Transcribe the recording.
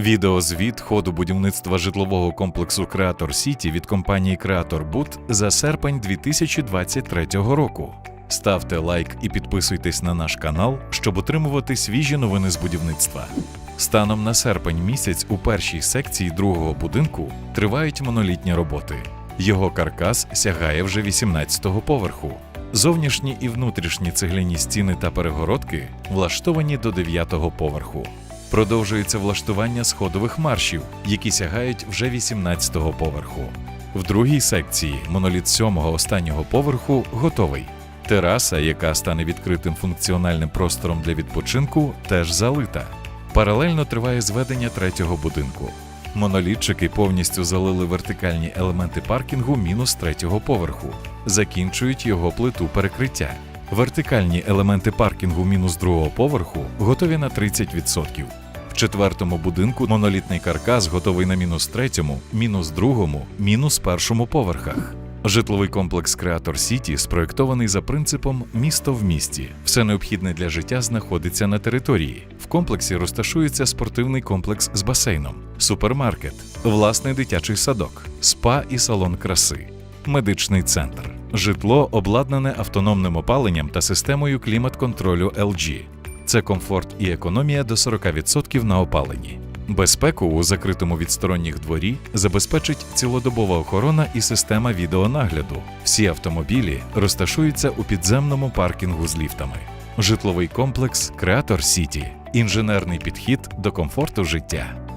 Відеозвіт ходу будівництва житлового комплексу Креатор Сіті від компанії Креатор Бут за серпень 2023 року. Ставте лайк і підписуйтесь на наш канал, щоб отримувати свіжі новини з будівництва. Станом на серпень місяць у першій секції другого будинку тривають монолітні роботи. Його каркас сягає вже 18-го поверху. Зовнішні і внутрішні цегляні стіни та перегородки влаштовані до 9-го поверху. Продовжується влаштування сходових маршів, які сягають вже 18-го поверху. В другій секції моноліт 7-го останнього поверху готовий. Тераса, яка стане відкритим функціональним простором для відпочинку, теж залита. Паралельно триває зведення третього будинку. Монолітчики повністю залили вертикальні елементи паркінгу мінус третього поверху, закінчують його плиту перекриття. Вертикальні елементи паркінгу мінус другого поверху готові на 30%. В четвертому будинку монолітний каркас готовий на мінус третьому, мінус другому, мінус першому поверхах. Житловий комплекс Креатор Сіті спроєктований за принципом місто в місті. Все необхідне для життя знаходиться на території. В комплексі розташується спортивний комплекс з басейном, супермаркет, власний дитячий садок, спа і салон краси, медичний центр. Житло обладнане автономним опаленням та системою клімат-контролю LG. Це комфорт і економія до 40% на опаленні. Безпеку у закритому від сторонніх дворі забезпечить цілодобова охорона і система відеонагляду. Всі автомобілі розташуються у підземному паркінгу з ліфтами. Житловий комплекс Креатор Сіті. Інженерний підхід до комфорту життя.